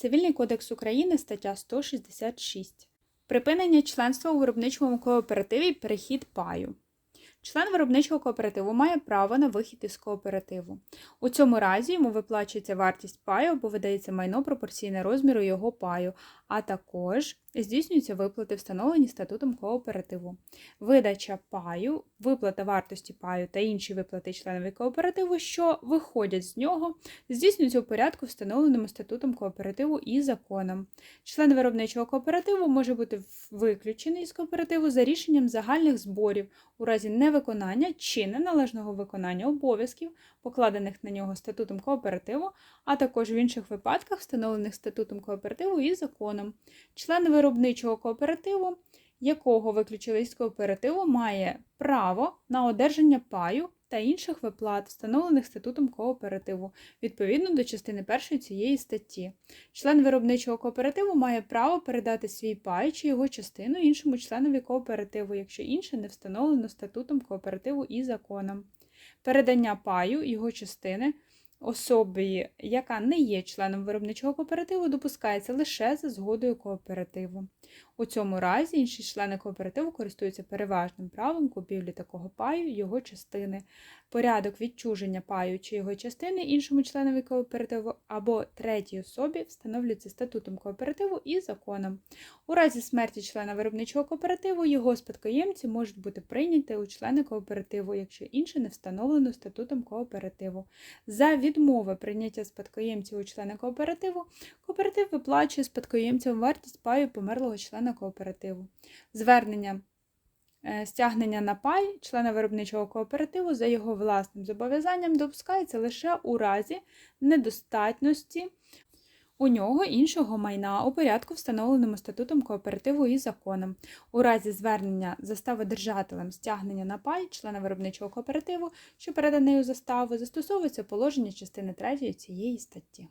Цивільний кодекс України, стаття 166. Припинення членства у виробничому кооперативі перехід паю. Член виробничого кооперативу має право на вихід із кооперативу. У цьому разі йому виплачується вартість паю або видається майно пропорційне розміру його паю, а також здійснюються виплати, встановлені статутом кооперативу. Видача паю, виплата вартості паю та інші виплати членові кооперативу, що виходять з нього, здійснюються у порядку, встановленому статутом кооперативу і законом. Член виробничого кооперативу може бути виключений з кооперативу за рішенням загальних зборів у разі невиконання чи неналежного виконання обов'язків, покладених на нього статутом кооперативу, а також в інших випадках, встановлених статутом кооперативу і законом. Член виробничого кооперативу, якого виключили з кооперативу, має право на одержання паю та інших виплат, встановлених статутом кооперативу, відповідно до частини першої цієї статті. Член виробничого кооперативу має право передати свій пай чи його частину іншому членові кооперативу, якщо інше не встановлено статутом кооперативу і законом. Передання паю його частини особі, яка не є членом виробничого кооперативу, допускається лише за згодою кооперативу. У цьому разі інші члени кооперативу користуються переважним правом купівлі такого паю його частини. Порядок відчуження паю чи його частини іншому членові кооперативу або третій особі встановлюється статутом кооперативу і законом. У разі смерті члена виробничого кооперативу його спадкоємці можуть бути прийняті у члени кооперативу, якщо інше не встановлено статутом кооперативу. За відмови прийняття спадкоємців у члени кооперативу, кооператив виплачує спадкоємцям вартість паю померлого члена кооперативу. Звернення е, стягнення на пай члена виробничого кооперативу за його власним зобов'язанням допускається лише у разі недостатності у нього іншого майна у порядку, встановленому статутом кооперативу і законом. У разі звернення заставодержателем стягнення на пай члена виробничого кооперативу, що переданий у заставу, застосовується положення частини 3 цієї статті.